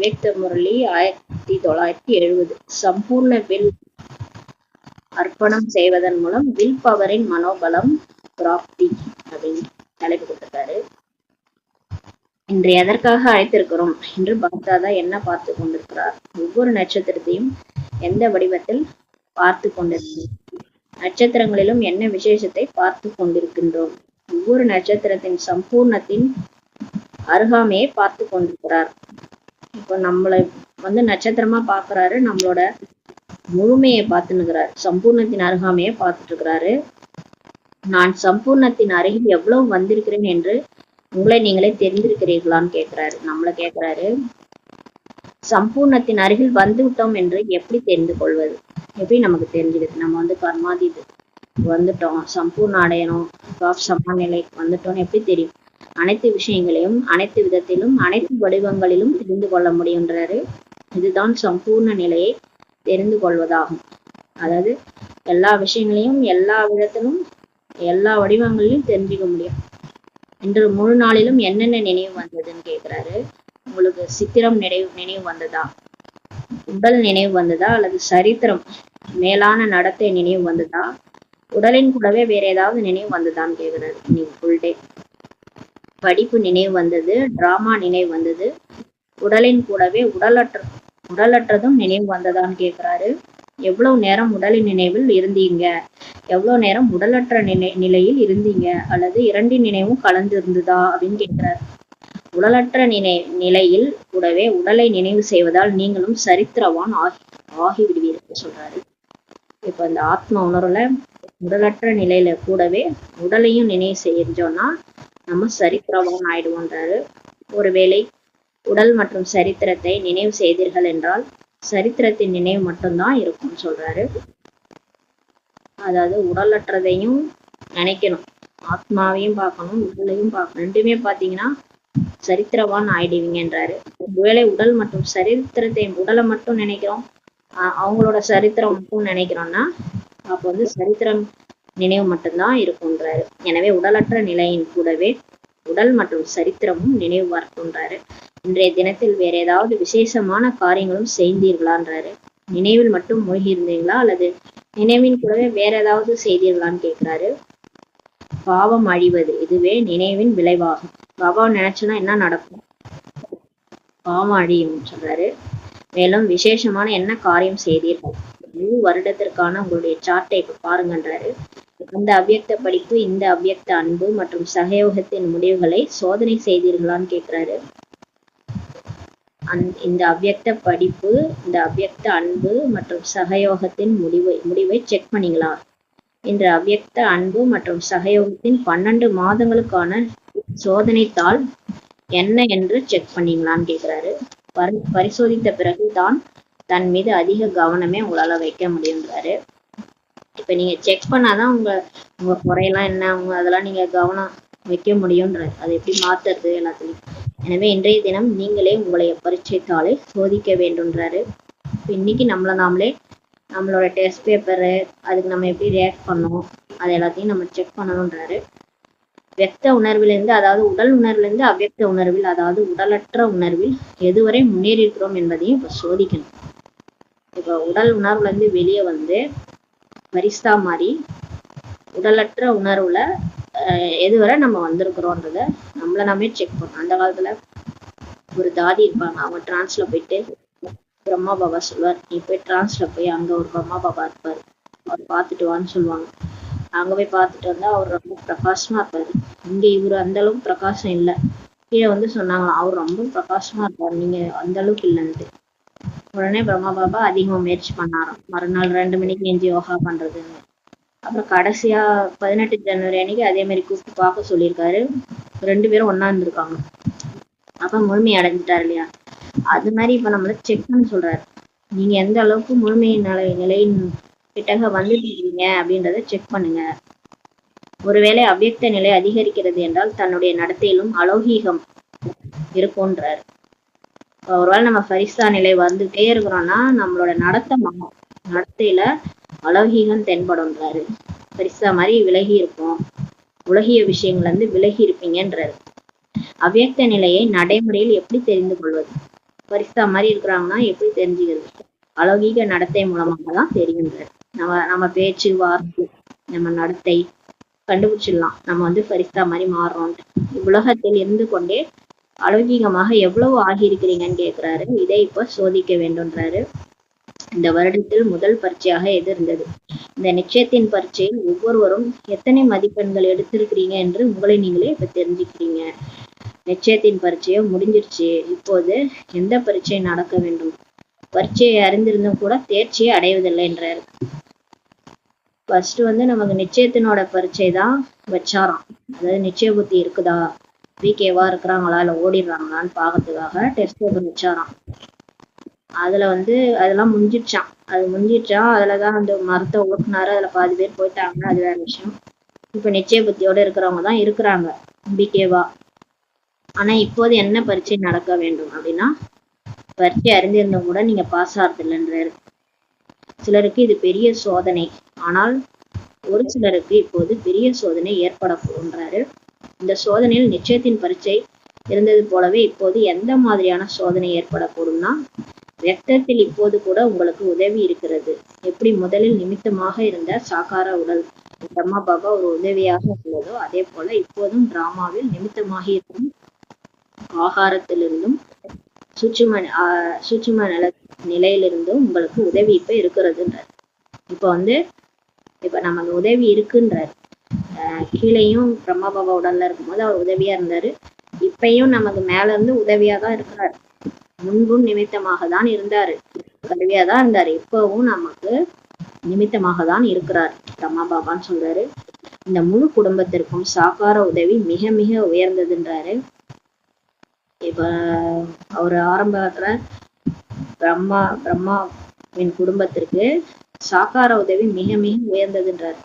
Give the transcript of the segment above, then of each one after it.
வேட்ட முரளி ஆயிரத்தி தொள்ளாயிரத்தி எழுபது. சம்பூர்ண வில் அர்ப்பணம் செய்வதன் மூலம் வில் பவரின் மனோபலம் பிராப்தி அப்படின்னு தலைப்பு கொடுத்திருக்காரு. இன்று எதற்காக அழைத்திருக்கிறோம். என்று பக்தாதா என்ன பார்த்து கொண்டிருக்கிறார்? ஒவ்வொரு நட்சத்திரத்தையும் எந்த வடிவத்தில் பார்த்து கொண்டிருக்கிறோம் நட்சத்திரங்களிலும் என்ன விசேஷத்தை பார்த்து கொண்டிருக்கின்றோம்? ஒவ்வொரு நட்சத்திரத்தின் சம்பூர்ணத்தின் அருகாமையை பார்த்து கொண்டிருக்கிறார். இப்போ நம்மளை வந்து நட்சத்திரமா பாக்குறாரு நம்மளோட முழுமையை பார்த்துனுக்கிறாரு சம்பூர்ணத்தின் அருகாமையை பார்த்துட்டு இருக்கிறாரு நான் சம்பூர்ணத்தின் அருகில் எவ்வளவு வந்திருக்கிறேன் என்று உங்களை நீங்களே தெரிந்திருக்கிறீர்களான்னு கேட்கிறாரு நம்மள கேட்கிறாரு சம்பூர்ணத்தின் அருகில் வந்து விட்டோம் என்று எப்படி தெரிந்து கொள்வது? எப்படி நமக்கு தெரிஞ்சிடுது நம்ம வந்து பர்மாதி வந்துட்டோம் சம்பூர்ண அடையணும் சமநிலை வந்துட்டோம்னு எப்படி தெரியும்? அனைத்து விஷயங்களையும் அனைத்து விதத்திலும் அனைத்து வடிவங்களிலும் தெரிந்து கொள்ள முடியுன்றாரு இதுதான் சம்பூர்ண நிலையை தெரிந்து கொள்வதாகும். அதாவது எல்லா விஷயங்களையும் எல்லா விதத்திலும் எல்லா வடிவங்களிலும் தெரிஞ்சுக்க முடியும். இன்று முழு நாளிலும் என்னென்ன நினைவு வந்ததுன்னு கேட்கிறாரு உங்களுக்கு சித்திரம் நினைவு நினைவு வந்ததா? உடல் நினைவு வந்ததா? அல்லது சரித்திரம் மேலான நடத்தை நினைவு வந்ததா? உடலின் கூடவே வேற ஏதாவது நினைவு வந்ததான்னு கேக்குறாரு. இன்னைக்கு ஃபுல் டே படிப்பு நினைவு வந்தது டிராமா நினைவு வந்தது. உடலின் கூடவே உடலற்ற உடலற்றதும் நினைவு வந்ததான்னு கேட்குறாரு எவ்வளவு நேரம் உடலின் நினைவில் இருந்தீங்க? எவ்வளவு நேரம் உடலற்ற நினை நிலையில் இருந்தீங்க? அல்லது இரண்டின் நினைவும் கலந்து இருந்ததா? அப்படின்னு கேட்கிறாரு உடலற்ற நினை நிலையில் கூடவே உடலை நினைவு செய்வதால் நீங்களும் சரித்திரவான் ஆகி ஆகிவிடுவீர்கள் சொல்றாரு. இப்ப இந்த ஆத்ம உணர்வுல உடலற்ற நிலையில கூடவே உடலையும் நினைவு செஞ்சோம்னா நம்ம சரித்திரவான் ஆயிடுவோன்றாரு ஒருவேளை உடல் மற்றும் சரித்திரத்தை நினைவு செய்தீர்கள் என்றால் சரித்திரத்தின் நினைவு மட்டும்தான் இருக்கும்னு சொல்றாரு. அதாவது உடலற்றதையும் நினைக்கணும். ஆத்மாவையும் பார்க்கணும் உடலையும் பார்க்கணும். ரெண்டுமே பார்த்தீங்கன்னா சரித்திரவான் ஆயிடுவீங்கன்றாரு ஒருவேளை உடல் மற்றும் சரித்திரத்தை உடலை மட்டும் நினைக்கிறோம் அவங்களோட சரித்திரம் மட்டும் நினைக்கிறோம்னா அப்போ வந்து சரித்திரம் நினைவு மட்டும்தான் இருக்கும்ன்றாரு. எனவே உடலற்ற நிலையின் கூடவே உடல் மற்றும் சரித்திரமும் நினைவு வரட்டும்ன்றாரு இன்றைய தினத்தில் வேற ஏதாவது விசேஷமான காரியங்களும் செய்தீர்களான்றாரு. நினைவில் மட்டும் மூழ்கி இருந்தீங்களா அல்லது நினைவின் கூடவே வேற ஏதாவது செய்தீர்களான்னு கேட்கிறாரு. பாவம் அழிவது இதுவே நினைவின் விளைவாகும். பாவம் நினைச்சோன்னா என்ன நடக்கும்? பாவம் அழியும் சொல்றாரு. மேலும் விசேஷமான என்ன காரியம் செய்தீர்கள்? முழு வருடத்திற்கான உங்களுடைய சார்ட்டை இப்ப பாருங்கன்றாரு. அந்த அவ்வியக்த படிப்பு இந்த அவ்வியக்த அன்பு மற்றும் சகயோகத்தின் முடிவுகளை சோதனை செய்தீர்களான்னு கேட்கிறாரு அந் இந்த அவ்வியக்த படிப்பு இந்த அவ்வியக்த அன்பு மற்றும் சகயோகத்தின் முடிவை முடிவை செக் பண்ணீங்களா? என்ற அவ்யக்த அன்பு மற்றும் சகயோகத்தின் பன்னெண்டு மாதங்களுக்கான சோதனை தாள் என்ன என்று செக் பண்ணீங்களான்னு கேட்கிறாரு பரி பரிசோதித்த பிறகு தான் தன் மீது அதிக கவனமே உங்களால் வைக்க முடியுன்றாரு இப்ப நீங்க செக் பண்ணாதான் உங்க உங்க குறையெல்லாம் என்ன உங்க அதெல்லாம் நீங்க கவனம் வைக்க முடியும்ன்றது. அதை எப்படி மாத்துறது எல்லாத்துலயும். எனவே இன்றைய தினம் நீங்களே உங்களுடைய பரீட்சைத்தாலே சோதிக்க வேண்டும்ன்றாரு. இப்ப இன்னைக்கு நம்மள நாமளே நம்மளோட டெஸ்ட் பேப்பரு அதுக்கு நம்ம எப்படி ரியாக்ட் பண்ணோம் அது எல்லாத்தையும் நம்ம செக் பண்ணணும்ன்றாரு. வெக்த உணர்விலிருந்து அதாவது உடல் உணர்விலிருந்து அவ்வக்த உணர்வில் அதாவது உடலற்ற உணர்வில் எதுவரை முன்னேறி இருக்கிறோம் என்பதையும் இப்ப சோதிக்கணும். இப்ப உடல் உணர்வுல இருந்து வெளியே வந்து பரிசா மாதிரி உடலற்ற உணர்வுல அஹ், எதுவரை நம்ம வந்திருக்கிறோன்றத நம்மள நாமே செக் பண்ணணும். அந்த காலத்துல ஒரு தாதி இருப்பாங்க. அவங்க டிரான்ஸ்ல போயிட்டு பிரம்மா பாபா சொல்வார் நீ போய் டிரான்ஸ்ல போய் அங்க ஒரு பிரம்மா பாபா இருப்பாரு. அவர் பார்த்துட்டு வான்னு சொல்லுவாங்க. அங்க போய் பார்த்துட்டு வந்தா அவர் ரொம்ப பிரகாசமா இருப்பாரு. இங்க இவரு அந்த அளவுக்கு பிரகாசம் இல்ல. கீழே வந்து சொன்னாங்களாம் அவர் ரொம்ப பிரகாசமா இருப்பார். நீங்க அந்த அளவுக்கு இல்லைன்ட்டு. உடனே பிரம்மா பாபா அதிகமா முயற்சி பண்ணாராம். மறுநாள் ரெண்டு மணிக்கு எஞ்சி யோகா பண்றதுன்னு. அப்புறம் கடைசியா பதினெட்டு ஜனவரி அன்னைக்கு அதே மாதிரி கூப்பிட்டு பார்க்க சொல்லியிருக்காரு. ரெண்டு பேரும் ஒண்ணா இருந்திருக்காங்க. அப்ப முழுமை அடைஞ்சிட்டாரு இல்லையா? அது மாதிரி இப்ப நம்மள செக் பண்ண சொல்றாரு. நீங்க எந்த அளவுக்கு முழுமை நிலை நிலையின் கிட்டக வந்துட்டு இருக்கீங்க அப்படின்றத செக் பண்ணுங்க. ஒருவேளை அவ்வியக்த நிலை அதிகரிக்கிறது என்றால் தன்னுடைய நடத்தையிலும் அலௌகீகம் இருக்கும்ன்றாரு. ஒருவேளை நம்ம பரிசா நிலை வந்துட்டே இருக்கிறோம்னா நம்மளோட நடத்தை மாறும் நடத்தையில அலௌகீகம் தென்படும்ன்றாரு. பரிசா மாதிரி விலகி இருப்போம். உலகிய விஷயங்கள்ல இருந்து விலகி இருப்பீங்கன்றாரு. அவ்வியக்த நிலையை நடைமுறையில் எப்படி தெரிந்து கொள்வது? பரிசா மாதிரி இருக்கிறாங்கன்னா எப்படி தெரிஞ்சுக்கிறது? அலௌகீக நடத்தை மூலமாக தான் தெரியுன்றாரு நம்ம நம்ம பேச்சு வார்த்தை நம்ம நடத்தை கண்டுபிடிச்சிடலாம். நம்ம வந்து பரிசா மாதிரி மாறுறோம் உலகத்தில் இருந்து கொண்டே அலௌகீகமாக எவ்வளவு ஆகியிருக்கிறீங்கன்னு கேட்கிறாரு இதை இப்ப சோதிக்க வேண்டும்ன்றாரு. இந்த வருடத்தில் முதல் பரீட்சையாக எது இருந்தது? இந்த நிச்சயத்தின் பரீட்சையில் ஒவ்வொருவரும் எத்தனை மதிப்பெண்கள் எடுத்திருக்கிறீங்க என்று உங்களை நீங்களே இப்ப தெரிஞ்சுக்கிறீங்க. நிச்சயத்தின் பரீட்சையை முடிஞ்சிருச்சு. இப்போது எந்த பரீட்சை நடக்க வேண்டும்? பரீட்சையை அறிந்திருந்தும் கூட தேர்ச்சியை அடைவதில்லை என்றார். ஃபர்ஸ்ட் வந்து நமக்கு நிச்சயத்தினோட பரீட்சை தான் வச்சாராம். அதாவது நிச்சய புத்தி இருக்குதா? விகேவா இருக்கிறாங்களா இல்லை ஓடிடுறாங்களான்னு பார்க்கறதுக்காக டெஸ்ட் பேப்பர் வச்சாராம். அதுல வந்து அதெல்லாம் முடிஞ்சிடுச்சான் அது முடிஞ்சிடுச்சா அதுலதான் அந்த மரத்தை ஓட்டுனாரு அதுல பாதி பேர் போயிட்டாங்க. அது வேற விஷயம். இப்ப நிச்சய புத்தியோடு இருக்கிறவங்க தான் இருக்கிறாங்க. பிகேவா ஆனா இப்போது என்ன பரீட்சை நடக்க வேண்டும் அப்படின்னா பரீட்சை அறிந்திருந்தும் கூட நீங்க பாஸ் ஆகிறது இல்லைன்றாரு சிலருக்கு இது பெரிய சோதனை. ஆனால் ஒரு சிலருக்கு இப்போது பெரிய சோதனை ஏற்படக்கூடுன்றாரு இந்த சோதனையில் நிச்சயத்தின் பரீட்சை இருந்தது போலவே இப்போது எந்த மாதிரியான சோதனை ஏற்படக்கூடும்னா ரத்தத்தில் இப்போது கூட உங்களுக்கு உதவி இருக்கிறது. எப்படி முதலில் நிமித்தமாக இருந்த சாகார உடல் பிரம்மா பாபா ஒரு உதவியாக உள்ளதோ அதே போல இப்போதும் டிராமாவில் நிமித்தமாக இருக்கும் ஆகாரத்திலிருந்தும் சூட்சும ஆஹ் சூட்சும நில நிலையிலிருந்தும் உங்களுக்கு உதவி இப்ப இருக்கிறதுன்றார். இப்ப வந்து இப்ப நமக்கு உதவி இருக்குன்றார். கீழேயும் பிரம்மா பாபா உடல்ல இருக்கும்போது அவர் உதவியா இருந்தாரு. இப்பயும் நமக்கு மேல இருந்து உதவியா தான் இருக்கிறார். முன்பும் நிமித்தமாக தான் இருந்தாரு. உதவியா தான் இருந்தாரு. இப்பவும் நமக்கு நிமித்தமாக தான் இருக்கிறார் பிரம்மா பாபான்னு சொல்றாரு. இந்த முழு குடும்பத்திற்கும் சாக்கார உதவி மிக மிக உயர்ந்ததுன்றாரு. இப்ப அவர் ஆரம்பத்துல பிரம்மா பிரம்மாவின் குடும்பத்திற்கு சாக்கார உதவி மிக மிக உயர்ந்ததுன்றார்.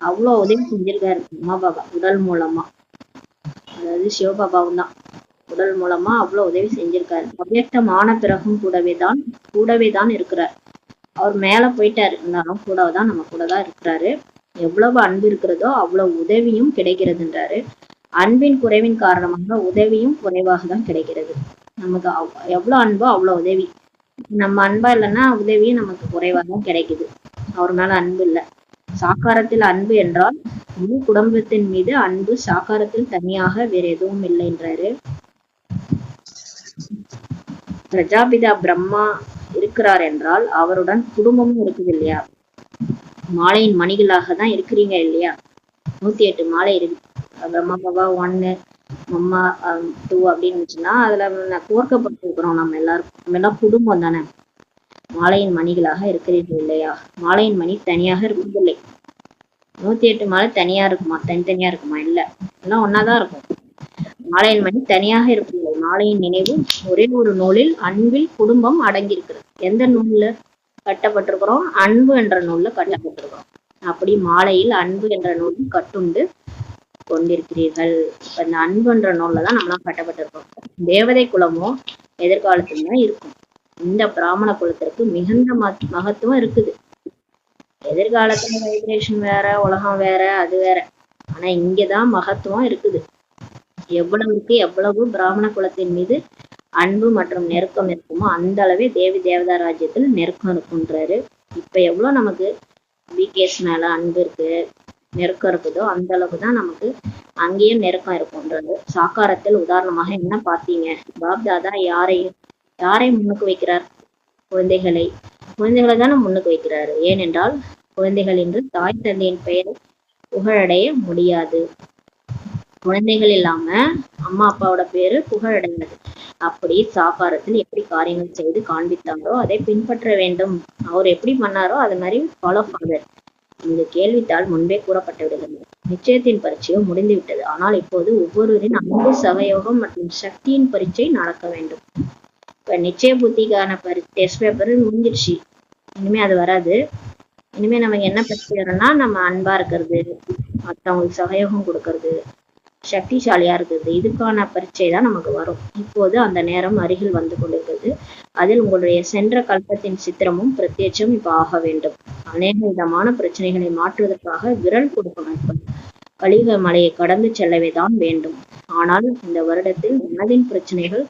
அவ்வளவு உதவி செஞ்சிருக்காரு உமா பாபா உடல் மூலமா. அதாவது சிவபாபாவும் தான். உடல் மூலமா அவ்வளவு உதவி செஞ்சிருக்காரு. அவ்வியக்தம் ஆன பிறகும் கூடவே தான் கூடவே தான் இருக்கிறார். அவர் மேல போயிட்டாரு. இருந்தாலும் கூட தான் நம்ம கூட தான் இருக்கிறாரு. எவ்வளவு அன்பு இருக்கிறதோ அவ்வளவு உதவியும் கிடைக்கிறதுன்றாரு. அன்பின் குறைவின் காரணமாக உதவியும் குறைவாக தான் கிடைக்கிறது. நமக்கு அவ்- எவ்வளவு அன்போ அவ்வளவு உதவி. நம்ம அன்பா இல்லைன்னா உதவியும் நமக்கு குறைவாக தான் கிடைக்குது. அவர் மேல அன்பு இல்லை. சாக்காரத்தில் அன்பு என்றால் முழு குடும்பத்தின் மீது அன்பு சாக்காரத்தில் தனியாக வேற எதுவும் இல்லைன்றாரு பிரஜாபிதா பிரம்மா இருக்கிறார் என்றால் அவருடன் குடும்பமும் இருக்குது இல்லையா? மாலையின் மணிகளாக தான் இருக்கிறீங்க இல்லையா? நூத்தி எட்டு மாலை இருக்கு. பிரம்மா பாபா ஒன்னு அம்மா டூ அப்படின்னு இருந்துச்சுன்னா அதுல கோர்க்கப்பட்டிருக்கிறோம் நம்ம எல்லாரும் நம்ம எல்லாம் குடும்பம் தானே? மாலையின் மணிகளாக இருக்கிறீர்கள் இல்லையா? மாலையின் மணி தனியாக இருக்கவில்லை நூத்தி எட்டு மாலை தனியா இருக்குமா? தனித்தனியா இருக்குமா? இல்ல. எல்லாம் ஒன்னாதான் இருக்கும். மாலையின் மணி தனியாக இருப்பதில்லை மாலையின் நினைவு ஒரே ஒரு நூலில் அன்பில் குடும்பம் அடங்கியிருக்கிறது. எந்த நூல்ல கட்டப்பட்டிருக்கிறோம்? அன்பு என்ற நூல்ல கட்டப்பட்டிருக்கிறோம். அப்படி மாலையில் அன்பு என்ற நூலில் கட்டுண்டு கொண்டிருக்கிறீர்கள். இப்ப இந்த அன்பு என்ற நூல்ல தான் நம்மளாம் கட்டப்பட்டிருக்கோம் தேவதை குலமோ எதிர்காலத்துல இருக்கும். இந்த பிராமண குலத்திற்கு மிகுந்த மகத்துவம் இருக்குது. எதிர்காலத்துல வைப்ரேஷன் வேற உலகம் வேற அது வேற. ஆனா இங்கதான் மகத்துவம் இருக்குது. எவ்வளவுக்கு எவ்வளவு பிராமண குலத்தின் மீது அன்பு மற்றும் நெருக்கம் இருக்குமோ அந்த அளவே தேவி தேவதா ராஜ்யத்தில் நெருக்கம் இருக்குன்றாரு இப்ப எவ்வளவு நமக்கு பிகேஸ் மேல அன்பு இருக்கு நெருக்கம் இருக்குதோ அந்த அளவுக்கு தான் நமக்கு அங்கேயும் நெருக்கம் இருக்கும்ன்றது சாக்காரத்தில் உதாரணமாக என்ன பார்த்தீங்க? பாப்தாதா யாரையும் யாரை முன்னுக்கு வைக்கிறார்? குழந்தைகளை. குழந்தைகளை தானே முன்னுக்கு வைக்கிறாரு. ஏனென்றால் குழந்தைகள் என்று தாய் தந்தையின் பெயரை புகழடைய முடியாது. குழந்தைகள் இல்லாம அம்மா அப்பாவோட பேரு புகழடைகிறது அப்படி சாகாரத்தில் எப்படி காரியங்கள் செய்து காண்பித்தாரோ அதை பின்பற்ற வேண்டும். அவர் எப்படி பண்ணாரோ அது மாதிரி ஃபாலோ ஃபாதர் இந்த கேள்வித்தாள் முன்பே கூறப்பட்டு விடுகிறது நிச்சயத்தின் பரீட்சையோ முடிந்து விட்டது ஆனால் இப்போது ஒவ்வொருவரின் அன்பு சகயோகம் மற்றும் சக்தியின் பரீட்சை நடக்க வேண்டும். இப்ப நிச்சய புத்திக்கான பரி டெஸ்ட் பேப்பர் முடிஞ்சிடுச்சு இனிமே அது வராது. இனிமே நமக்கு என்ன பிரச்சனைனா நம்ம அன்பா இருக்கிறது மற்றவங்களுக்கு சகயோகம் கொடுக்கறது சக்திசாலியா இருக்கிறது இதுக்கான பரீட்சை தான் நமக்கு வரும். இப்போது அந்த நேரம் அருகில் வந்து கொண்டிருக்கிறது. அதில் உங்களுடைய சென்ற கல்பத்தின் சித்திரமும் பிரத்யட்சம் இப்போ ஆக வேண்டும். அநேக விதமான பிரச்சனைகளை மாற்றுவதற்காக விரல் கொடுக்க வேண்டும் கலிக மலையை கடந்து செல்லவே தான் வேண்டும். ஆனால் இந்த வருடத்தில் மனதின் பிரச்சனைகள்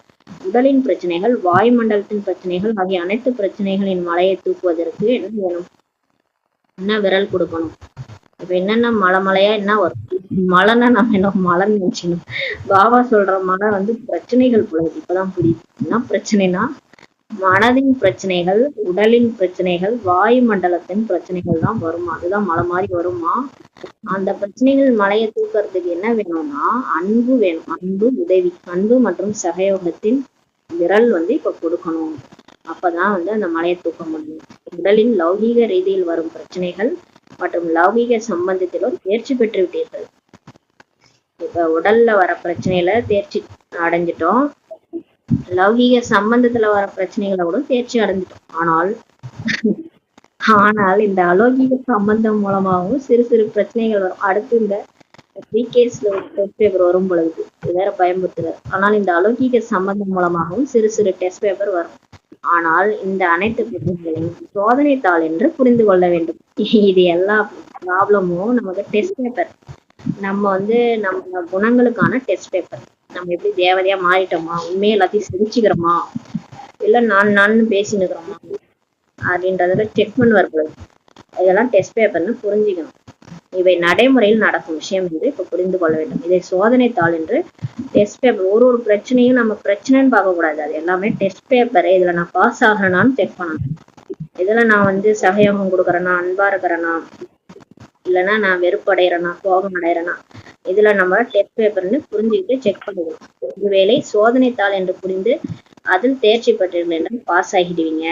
உடலின் பிரச்சனைகள் வாயுமண்டலத்தின் பிரச்சனைகள் ஆகிய அனைத்து பிரச்சனைகளின் மலையை தூக்குவதற்கு என்ன வேணும் என்ன விரல் கொடுக்கணும்? இப்ப என்னென்ன மலை மலையா என்ன வரும்? மழைன்னா நம்ம என்ன மழைன்னு நினைச்சிக்கணும். பாபா சொல்ற மழை வந்து பிரச்சனைகள் போல இப்பதான் புரியுது. என்ன பிரச்சனைனா மனதின் பிரச்சனைகள் உடலின் பிரச்சனைகள் வாயு மண்டலத்தின் பிரச்சனைகள் தான் வருமா. அதுதான் மலை மாதிரி வருமா? அந்த பிரச்சனைகள் மலையை தூக்கறதுக்கு என்ன வேணும்னா அன்பு வேணும். அன்பு உதவி. அன்பு மற்றும் சகயோகத்தின் விரல் வந்து இப்ப கொடுக்கணும். அப்பதான் வந்து அந்த மலையை தூக்க முடியும். உடலின் லௌகீக ரீதியில் வரும் பிரச்சனைகள் மற்றும் லௌகீக சம்பந்தத்திலும் தேர்ச்சி பெற்று விட்டீர்கள். இப்ப உடல்ல வர பிரச்சனையில தேர்ச்சி அடைஞ்சிட்டோம். லௌகீக சம்பந்தத்துல வர பிரச்சனைகளை கூட தேர்ச்சி அடைஞ்சிட்டோம். ஆனால் ஆனால் இந்த அலௌகீக சம்பந்தம் மூலமாகவும் சிறு சிறு பிரச்சனைகள் வரும். அடுத்து இந்த த்ரீ கேஸ்ல டெஸ்ட் பேப்பர் வரும் பொழுது இது வேற பயன்படுத்துறது ஆனால் இந்த அலௌகீக சம்பந்தம் மூலமாகவும் சிறு சிறு டெஸ்ட் பேப்பர் வரும். ஆனால் இந்த அனைத்து பிரச்சனைகளையும் சோதனை தாள் என்று புரிந்து கொள்ள வேண்டும். இது எல்லா ப்ராப்ளமும் நமக்கு டெஸ்ட் பேப்பர் நம்ம வந்து நம்ம குணங்களுக்கான டெஸ்ட் பேப்பர் நம்ம எப்படி தேவதையா மாறிட்டோமா? உண்மையை எல்லாத்தையும் சிரிச்சுக்கிறோமா இல்ல நான் நான் பேசினுக்கிறோமா? அப்படின்றத செக் பண்ணுவார் போல. இதெல்லாம் டெஸ்ட் பேப்பர்னு புரிஞ்சுக்கணும். இவை நடைமுறையில் நடக்கும் விஷயம் என்று இப்ப புரிந்து கொள்ள வேண்டும். இதை சோதனை தாள் என்று டெஸ்ட் பேப்பர் ஒரு ஒரு பிரச்சனையும் நம்ம பிரச்சனைன்னு பார்க்க கூடாது. அது எல்லாமே டெஸ்ட் பேப்பர் இதுல நான் பாஸ் ஆகிறேனான்னு செக் பண்ணணும். இதுல நான் வந்து சகயோகம் கொடுக்குறேனா அன்பா இருக்கிறேனா இல்லைன்னா நான் வெறுப்படைகிறேனா கோபம் அடைகிறேனா இதுல நம்ம டெஸ்ட் பேப்பர்னு புரிஞ்சுக்கிட்டு செக் பண்ணுவோம். ஒருவேளை சோதனை தாள் என்று புரிந்து அதில் தேர்ச்சி பெற்றீர்கள் என்றால் பாஸ் ஆகிடுவீங்க.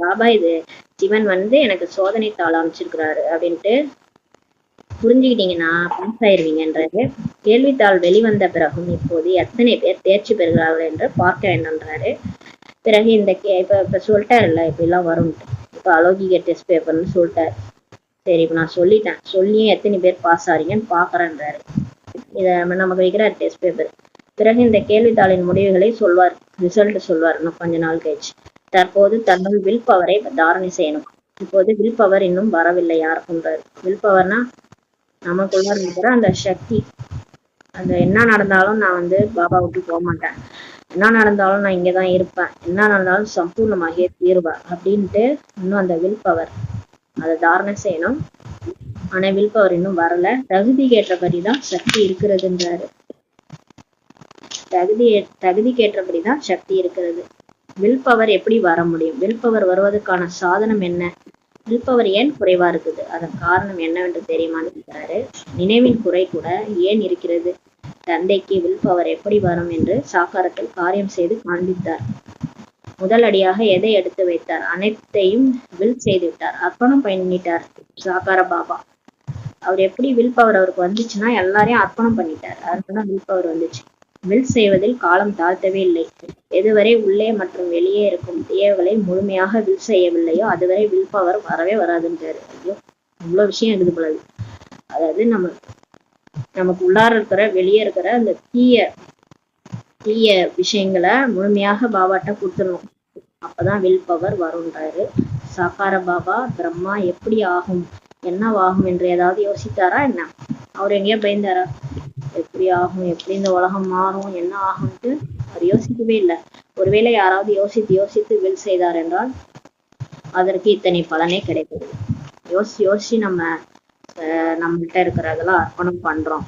பாபா இது சிவன் வந்து எனக்கு சோதனை தாள் அமைச்சிருக்கிறாரு அப்படின்ட்டு புரிஞ்சுக்கிட்டீங்கன்னா பாஸ் ஆயிடுவீங்கன்றாரு கேள்வித்தாள் வெளிவந்த பிறகும் இப்போது எத்தனை பேர் தேர்ச்சி பெறுகிறார்கள் என்று பார்க்க வேண்டும்ன்றாரு. பிறகு இந்த கே இப்ப இப்ப சொல்லிட்டாருல்ல இப்படிலாம் எல்லாம் வரும்ட்டு இப்ப அலோகிக டெஸ்ட் பேப்பர்னு சொல்லிட்டாரு. சரி இப்ப நான் சொல்லிட்டேன். சொல்லியும் எத்தனை பேர் பாஸ் ஆறீங்கன்னு பாக்குறேன்றாரு இதை நமக்கு வைக்கிறார் டெஸ்ட் பேப்பர் பிறகு இந்த கேள்வித்தாளின் முடிவுகளை சொல்வார். ரிசல்ட் சொல்வார். இன்னும் கொஞ்ச நாள் கழிச்சு. தற்போது தன்னுள் வில் பவரை தாரணை செய்யணும். இப்போது வில் பவர் இன்னும் வரவில்லை யாருக்குன்றாரு வில் பவர்னா நமக்குள்ள இருக்கிற அந்த சக்தி. அந்த என்ன நடந்தாலும் நான் வந்து பாபா விட்டு போக மாட்டேன். என்ன நடந்தாலும் நான் இங்கதான் இருப்பேன். என்ன நடந்தாலும் சம்பூர்ணமாகிய தீருவேன் அப்படின்ட்டு இன்னும் அந்த வில் பவர் அதை தாரணை செய்யணும். ஆனா வில் பவர் இன்னும் வரல. தகுதிக்கு ஏற்றபடிதான் சக்தி இருக்கிறதுன்றாரு. தகுதி தகுதிக்கு ஏற்றபடிதான் சக்தி இருக்கிறது. வில் பவர் எப்படி வர முடியும்? வில் பவர் வருவதற்கான சாதனம் என்ன? வில் பவர் ஏன் குறைவா இருக்குது? அதன் காரணம் என்னவென்று தெரியுமான்னு கேட்கிறாரு நினைவின் குறை கூட ஏன் இருக்கிறது? தந்தைக்கு வில் பவர் எப்படி வரும் என்று சாக்காரத்தில் காரியம் செய்து காண்பித்தார். முதல் அடியாக எதை எடுத்து வைத்தார்? அனைத்தையும் வில் செய்து விட்டார் அர்ப்பணம் பண்ணிட்டார் சாக்கார பாபா. அவர் எப்படி வில் பவர் அவருக்கு வந்துச்சுன்னா எல்லாரையும் அர்ப்பணம் பண்ணிட்டார். அதனால வில் பவர் வந்துச்சு. வில் செய்வதில் காலம் தாழ்த்தவே இல்லை. எதுவரை உள்ளே மற்றும் வெளியே இருக்கும் தேவைகளை முழுமையாக வில் செய்யவில்லையோ அதுவரை வில் பவர் வரவே வராதுன்றாரு. ஐயோ இவ்வளவு விஷயம் இருக்குது போலது அதாவது நம்ம நமக்கு உள்ளார இருக்கிற வெளியே இருக்கிற அந்த தீய தீய விஷயங்களை முழுமையாக பாபாட்ட கொடுத்துடணும் அப்பதான் வில் பவர் வரும்ன்றாரு. சாக்கார பாபா பிரம்மா எப்படி ஆகும்? என்னவாகும் என்று ஏதாவது யோசித்தாரா என்ன? அவர் எங்கேயோ பயந்தாரா? எப்படி ஆகும்? எப்படி இந்த உலகம் மாறும்? என்ன ஆகும்ட்டு அவர் யோசிக்கவே இல்லை. ஒருவேளை யாராவது யோசித்து யோசித்து வில் செய்தார் என்றால் அதற்கு இத்தனை பலனே கிடைக்குது யோசி யோசிச்சு நம்ம அஹ் நம்மகிட்ட இருக்கிறதெல்லாம் அர்ப்பணம் பண்றோம்.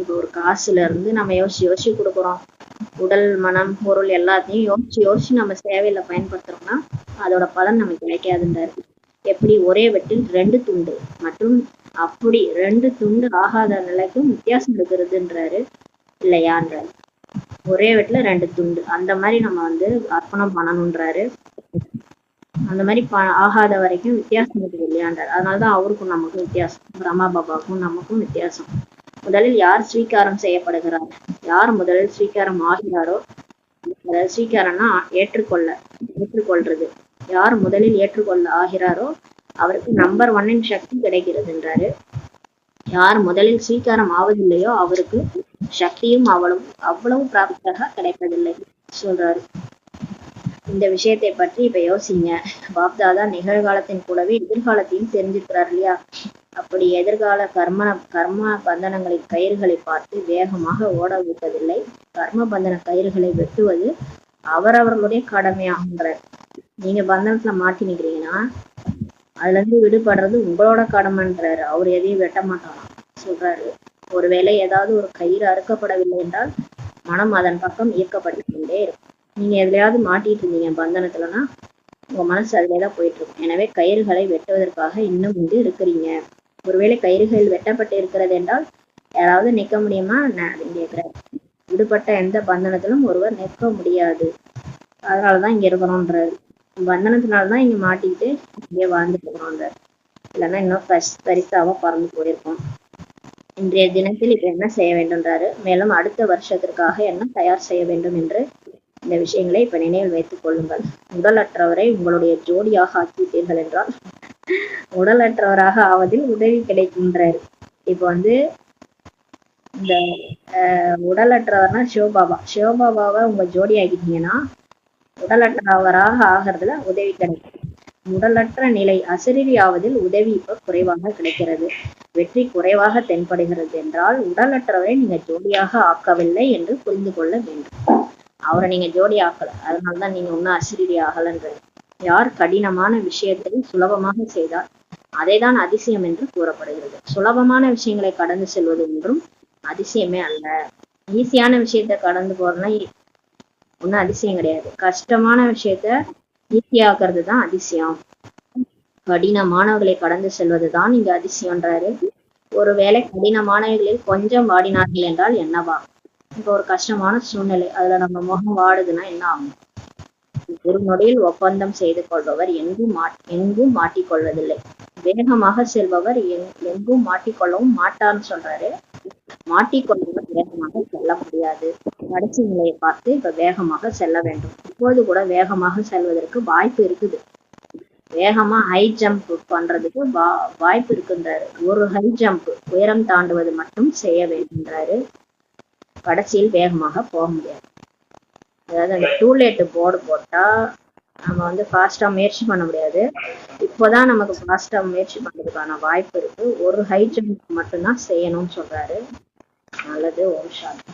இப்போ ஒரு காசுல இருந்து நம்ம யோசிச்சு யோசிச்சு கொடுக்குறோம். உடல் மனம் பொருள் எல்லாத்தையும் யோசிச்சு யோசிச்சு நம்ம சேவையில பயன்படுத்துறோம்னா அதோட பலன் நமக்கு கிடைக்காதுன்றாரு. எப்படி ஒரே வெட்டில் ரெண்டு துண்டு மற்றும் அப்படி ரெண்டு துண்டு ஆகாத நிலைக்கும் வித்தியாசம் இருக்கிறதுன்றாரு. இல்லையான்றாரு. ஒரே வெட்டில ரெண்டு துண்டு. அந்த மாதிரி நம்ம வந்து அர்ப்பணம் பண்ணணுன்றாரு அந்த மாதிரி ப ஆகாத வரைக்கும் வித்தியாசம் இருக்குது இல்லையான்றார். அதனாலதான் அவருக்கும் நமக்கும் வித்தியாசம். ரமா பாபாவுக்கும் நமக்கும் வித்தியாசம். முதலில் யார் ஸ்வீகாரம் செய்யப்படுகிறார்? யார் முதலில் ஸ்வீகாரம் ஆகிறாரோ ஸ்வீகாரம்னா ஏற்றுக்கொள்ள ஏற்றுக்கொள்றது. யார் முதலில் ஏற்றுக்கொள்ள ஆகிறாரோ அவருக்கு நம்பர் ஒன்னின் சக்தி கிடைக்கிறதுன்றாரு. யார் முதலில் ஸ்வீகாரம் ஆவதில்லையோ அவருக்கு சக்தியும் அவ்வளவு அவ்வளவு பிராப்தியாக கிடைப்பதில்லை சொல்றாரு. இந்த விஷயத்தை பற்றி இப்ப யோசிங்க. பாப்தாதா நிகழ்காலத்தின் கூடவே எதிர்காலத்தையும் தெரிஞ்சிருக்கிறார் இல்லையா? அப்படி எதிர்கால கர்ம கர்ம பந்தனங்களின் கயிறுகளை பார்த்து வேகமாக ஓட வைப்பதில்லை கர்ம பந்தன கயிறுகளை வெட்டுவது அவரவர்களுடைய கடமையாகின்றார் நீங்க பந்தனத்துல மாட்டி நிக்கிறீங்கன்னா அதுல இருந்து விடுபடுறது உங்களோட கடமைன்றாரு. அவர் எதையும் வெட்ட மாட்டாராம் சொல்றாரு. ஒருவேளை ஏதாவது ஒரு கயிறு அறுக்கப்படவில்லை என்றால் மனம் அதன் பக்கம் ஈர்க்கப்பட்டு கொண்டே இருக்கும். நீங்க எதுலையாவது மாட்டிட்டு இருந்தீங்க பந்தனத்துலன்னா உங்க மனசு அதுலயே தான் போயிட்டு இருக்கும். எனவே கயிறுகளை வெட்டுவதற்காக இன்னும் வந்து இருக்கிறீங்க. ஒருவேளை கயிறுகள் வெட்டப்பட்டு இருக்கிறது என்றால் யாராவது நிற்க முடியுமா? நான் கேட்கிறேன் விடுபட்ட எந்த பந்தனத்திலும் ஒருவர் நிற்க முடியாது. அதனாலதான் இங்க இருக்கிறோன்றாரு பந்தனத்தினாலதான் இங்கே மாட்டிக்கிட்டு இங்கே வாழ்ந்துட்டு இருக்கிறோன்றாரு இல்லைன்னா இன்னும் பஸ் பரிசாவா பறந்து போயிருக்கோம். இன்றைய தினத்தில் இப்ப என்ன செய்ய வேண்டும்ன்றாரு? மேலும் அடுத்த வருஷத்திற்காக என்ன தயார் செய்ய வேண்டும் என்று இந்த விஷயங்களை இப்ப நினைவில் வைத்துக் கொள்ளுங்கள். உடலற்றவரை உங்களுடைய ஜோடியாக ஆக்கிவிட்டீர்கள் என்றால் உடலற்றவராக ஆவதில் உதவி கிடைக்கின்றார். இப்போ வந்து இந்த உடலற்றவர்னா சிவபாபா. சிவபாபாவை உங்க ஜோடி ஆகிட்டீங்கன்னா உடலற்றவராக ஆகிறதுல உதவி கிடைக்கும். உடலற்ற நிலை அசரீரி ஆவதில் உதவி இப்ப குறைவாக கிடைக்கிறது. வெற்றி குறைவாக தென்படுகிறது என்றால் உடலற்றவரை நீங்க ஜோடியாக ஆக்கவில்லை என்று புரிந்து கொள்ள வேண்டும். அவரை நீங்க ஜோடி ஆக்கல அதனாலதான் நீங்க ஒன்னும் அசிரீரி ஆகலன்றது யார் கடினமான விஷயத்தை சுலபமாக செய்தார் அதைதான் அதிசயம் என்று கூறப்படுகிறது. சுலபமான விஷயங்களை கடந்து செல்வது ஒன்றும் அதிசயமே அல்ல. ஈஸியான விஷயத்த கடந்து போறதுனா ஒன்றும் அதிசயம் கிடையாது. கஷ்டமான விஷயத்த ஈஸியாக்குறது தான் அதிசயம். கடினமானவர்களை கடந்து செல்வதுதான் இங்க அதிசயம்ன்றாரு. ஒருவேளை கடினமானவர்களில் கொஞ்சம் வாடினார்கள் என்றால் என்னவா? இப்போ ஒரு கஷ்டமான சூழ்நிலை அதுல நம்ம முகம் வாடுதுன்னா என்ன ஆகும்? ஒரு நொடியில் ஒப்பந்தம் செய்து கொள்பவர் எங்கும் எங்கும் மாட்டிக்கொள்வதில்லை. வேகமாக செல்பவர் எங்கும் மாட்டிக்கொள்ளவும் மாட்டான்னு சொல்றாரு. மாட்டிக்கொள்பவர் வேகமாக செல்ல முடியாது. கடைசி நிலையை பார்த்து இப்ப வேகமாக செல்ல வேண்டும். இப்போது கூட வேகமாக செல்வதற்கு வாய்ப்பு இருக்குது. வேகமா ஹை ஜம்ப் பண்றதுக்கு வா வாய்ப்பு இருக்குன்றாரு. ஒரு ஹை ஜம்ப் உயரம் தாண்டுவது மட்டும் செய்ய வேண்டும்ன்றாரு. கடைசியில் வேகமாக போக முடியாது. அதாவது அந்த டூலேட் போர்டு போட்டா நம்ம வந்து ஃபாஸ்டா முயற்சி பண்ண முடியாது. இப்போதான் நமக்கு ஃபாஸ்டா முயற்சி பண்றதுக்கான வாய்ப்பு இருக்கு. ஒரு ஹை ஜம்ப் மட்டும்தான் செய்யணும்னு சொல்றாரு. நல்லது ஒரு சாந்தி.